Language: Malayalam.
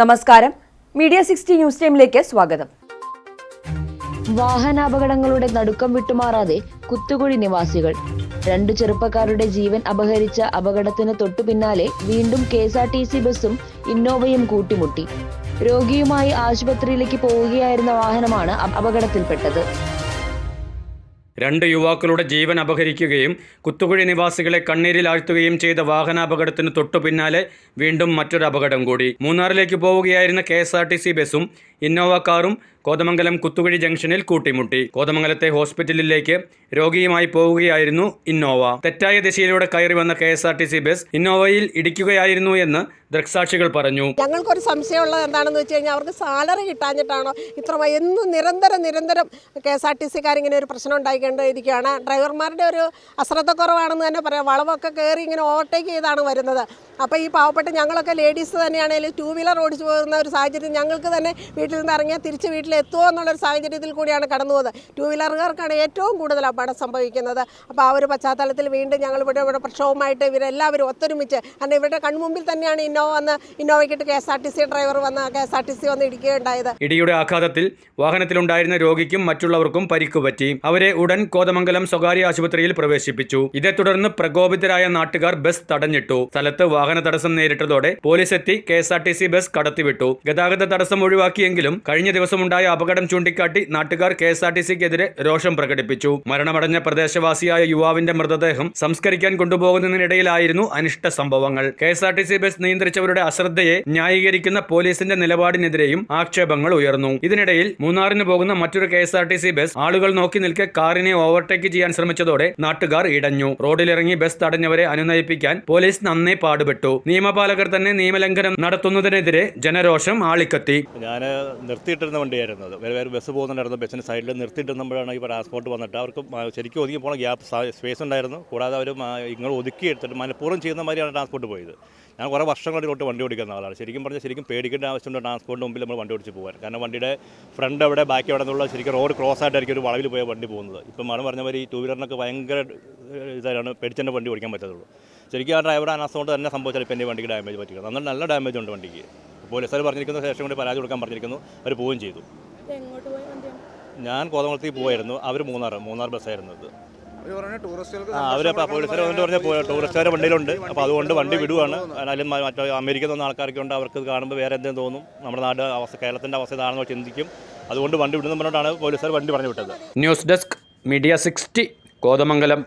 നമസ്കാരം. മീഡിയ സിക്സ്റ്റി ന്യൂസ് ടൈമിലേക്ക് സ്വാഗതം. വാഹനാപകടങ്ങളുടെ നടുക്കം വിട്ടുമാറാതെ കുത്തുകുഴി നിവാസികൾ. രണ്ട് ചെറുപ്പക്കാരുടെ ജീവൻ അപഹരിച്ച അപകടത്തിന് തൊട്ടു പിന്നാലെ വീണ്ടും K S R T C ബസ്സും ഇന്നോവയും കൂട്ടിമുട്ടി. രോഗിയുമായി ആശുപത്രിയിലേക്ക് പോവുകയായിരുന്ന വാഹനമാണ് അപകടത്തിൽപ്പെട്ടത്. രണ്ട് യുവാക്കളുടെ ജീവൻ അപഹരിക്കുകയും കുത്തുകുഴി നിവാസികളെ കണ്ണീരിൽ ആഴ്ത്തുകയും ചെയ്ത വാഹനാപകടത്തിന് തൊട്ടു പിന്നാലെ വീണ്ടും മറ്റൊരു അപകടം കൂടി. മൂന്നാറിലേക്ക് പോവുകയായിരുന്ന കെ ബസ്സും ഇന്നോവ കാറും കോതമംഗലം കുത്തുകുഴി ജംഗ്ഷനിൽ കൂട്ടിമുട്ടി. കോതമംഗലത്തെ ഹോസ്പിറ്റലിലേക്ക് രോഗിയുമായി പോവുകയായിരുന്നു ഇന്നോവ. തെറ്റായ ദിശയിലൂടെ കയറി വന്ന K S R T C bus ഇന്നോവയിൽ ഇടിക്കുകയായിരുന്നു എന്ന് ദൃക്സാക്ഷികൾ പറഞ്ഞു. ഞങ്ങൾക്കൊരു സംശയമുള്ളത് എന്താണെന്ന് വെച്ച് കഴിഞ്ഞാൽ അവർക്ക് സാലറി കിട്ടാഞ്ഞിട്ടാണോ? ഇത്ര എന്നും നിരന്തരം നിരന്തരം കെ എസ് ആർ ടി സിക്കാരിങ്ങനെ ഒരു പ്രശ്നം ഉണ്ടായിക്കൊണ്ടിരിക്കുകയാണ്. ഡ്രൈവർമാരുടെ ഒരു അശ്രദ്ധക്കുറവാണെന്ന് തന്നെ പറയാം. വളവൊക്കെ കയറി ഇങ്ങനെ ഓവർടേക്ക് ചെയ്താണ് വരുന്നത്. അപ്പോൾ ഈ പാവപ്പെട്ട ഞങ്ങളൊക്കെ ലേഡീസ് തന്നെയാണെങ്കിൽ ടൂ വീലർ ഓടിച്ചു പോകുന്ന ഒരു സാഹചര്യം ഞങ്ങൾക്ക് തന്നെ വീട്ടിൽ നിന്ന് ഇറങ്ങിയാൽ തിരിച്ച് വീട്ടിലെത്തുമോ എന്നുള്ളൊരു സാഹചര്യത്തിൽ കൂടിയാണ് കടന്നു പോകുന്നത്. ടൂ വീലറുകാർക്കാണ് ഏറ്റവും കൂടുതൽ അപകടം സംഭവിക്കുന്നത്. അപ്പോൾ ആ ഒരു പശ്ചാത്തലത്തിൽ വീണ്ടും ഞങ്ങൾ ഇവിടെ ഇവിടെ പ്രക്ഷോഭമായിട്ട് ഇവരെല്ലാവരും ഒത്തൊരുമിച്ച് കാരണം ഇവരുടെ കൺമുമ്പിൽ തന്നെയാണ് ഇന്നോവ വന്ന് ഇന്നോവയ്ക്കിട്ട് K S R T C driver വന്ന് K S R T C വന്ന് ഇടിക്കുകയുണ്ടായത്. ഇടിയുടെ ആഘാതത്തിൽ വാഹനത്തിലുണ്ടായിരുന്ന രോഗിക്കും മറ്റുള്ളവർക്കും പരിക്കു പറ്റി. അവരെ ഉടൻ കോതമംഗലം സ്വകാര്യ ആശുപത്രിയിൽ പ്രവേശിപ്പിച്ചു. ഇതേ തുടർന്ന് പ്രകോപിതരായ നാട്ടുകാർ ബസ് തടഞ്ഞിട്ടു. സ്ഥലത്ത് വാഹന തടസ്സം നേരിട്ടതോടെ പോലീസ് എത്തി K S R T C bus കടത്തിവിട്ടു. ഗതാഗത തടസ്സം ഒഴിവാക്കിയെങ്കിലും കഴിഞ്ഞ ദിവസമുണ്ടായ അപകടം ചൂണ്ടിക്കാട്ടി നാട്ടുകാർ കെ എസ് ആർ ടി സിക്കെതിരെ രോഷം പ്രകടിപ്പിച്ചു. മരണമടഞ്ഞ പ്രദേശവാസിയായ യുവാവിന്റെ മൃതദേഹം സംസ്കരിക്കാൻ കൊണ്ടുപോകുന്നതിനിടയിലായിരുന്നു അനിഷ്ട സംഭവങ്ങൾ. K S R T C bus നിയന്ത്രിച്ചവരുടെ അശ്രദ്ധയെ ന്യായീകരിക്കുന്ന പോലീസിന്റെ നിലപാടിനെതിരെയും ആക്ഷേപങ്ങൾ ഉയർന്നു. ഇതിനിടയിൽ മൂന്നാറിന് പോകുന്ന മറ്റൊരു K S R T C bus ആളുകൾ നോക്കി നിൽക്കെ കാറിനെ ഓവർടേക്ക് ചെയ്യാൻ ശ്രമിച്ചതോടെ നാട്ടുകാർ ഇടഞ്ഞു. റോഡിലിറങ്ങി ബസ് തടഞ്ഞവരെ അനുനയിപ്പിക്കാൻ പോലീസ് നന്നേ പാടുപെട്ടു. നിയമപാലകർ തന്നെ നിയമലംഘനം നടത്തുന്നതിനെതിരെ ജനരോഷം ആളിക്കത്തി. ഞാൻ നിർത്തിയിട്ടിരുന്ന വണ്ടിയായിരുന്നു. അത് വേറെ വേറെ ബസ് പോകുന്നുണ്ടായിരുന്നു. ബസ്സിന് സൈഡിൽ നിർത്തിയിട്ടിരുന്നപ്പോഴാണ് ഈ ട്രാൻസ്പോർട്ട് വന്നിട്ട് അവർക്ക് ശരിക്കും ഒതുങ്ങി പോകണം ഗ്യാപ്പ് സ്പേസ് ഉണ്ടായിരുന്നു. കൂടാതെ അവർ ഇങ്ങനെ ഒതുക്കി എടുത്തിട്ട് മനഃപൂർവം ചെയ്യുന്ന മാതിരിയാണ് ട്രാൻസ്പോർട്ട് പോയത്. ഞാൻ കുറേ വർഷങ്ങളായിട്ട് തൊട്ട് വണ്ടി ഓടിക്കുന്ന ആളാണ്. ശരിക്കും പറഞ്ഞാൽ ശരിക്കും പേടിക്കേണ്ട ആവശ്യമുണ്ട് ട്രാൻസ്പോർട്ടിന് മുമ്പിൽ നമ്മൾ വണ്ടി ഓടിച്ച് പോകാൻ. കാരണം വണ്ടിയുടെ ഫ്രണ്ട് അവിടെ ബാക്കി അവിടെ നിന്നുള്ള ശരിക്കും റോഡ് ക്രോസ് ആയിട്ടായിരിക്കും ഒരു വളവിൽ പോയ വണ്ടി പോകുന്നത്. ഇപ്പം മാഡം പറഞ്ഞ മാതിരി ടൂ വീലറിനൊക്കെ ഭയങ്കര ഇതാണ് പേടിച്ചെന്റെ വണ്ടി ഓടിക്കാൻ പറ്റത്തുള്ളൂ. ശരിക്കും ആ ഡ്രൈവർ അനാസോണ്ട് തന്നെ സംഭവിച്ചാൽ ഇപ്പം എന്റെ വണ്ടിക്ക് ഡാമേജ് എന്നാൽ നല്ല ഡാമേജ് ഉണ്ട് വണ്ടിക്ക്. പോലീസുകാർ പറഞ്ഞിരിക്കുന്ന ശേഷം കൂടി പരാതി കൊടുക്കാൻ പറഞ്ഞിരിക്കുന്നു. അവർ പോവുകയും ചെയ്തു. ഞാൻ കോതമംഗലത്തിൽ പോയായിരുന്നു അവർ മൂന്നാർ മൂന്നാർ ബസ്സായിരുന്നു ഇത്. അവരപ്പോൾ പോലീസുകാർ വന്നിട്ട് പറഞ്ഞ ടൂറിസ്റ്റുകാരെ വണ്ടിയിലുണ്ട്. അപ്പോൾ അതുകൊണ്ട് വണ്ടി വിടുവാണ്. എന്നാലും മറ്റേ അമേരിക്കയിൽ നിന്ന് ആൾക്കാരൊക്കെ ഉണ്ട്. അവർക്ക് കാണുമ്പോൾ വേറെ എന്തെങ്കിലും തോന്നും. നമ്മുടെ നാട് അവസ്ഥ കേരളത്തിന്റെ അവസ്ഥ ഇതാണെന്ന് ചിന്തിക്കും. അതുകൊണ്ട് വണ്ടി വിടുന്ന പറഞ്ഞിട്ടാണ് പോലീസുകാർ വണ്ടി പറഞ്ഞു വിട്ടത്. News desk media sixty Kothamangalam.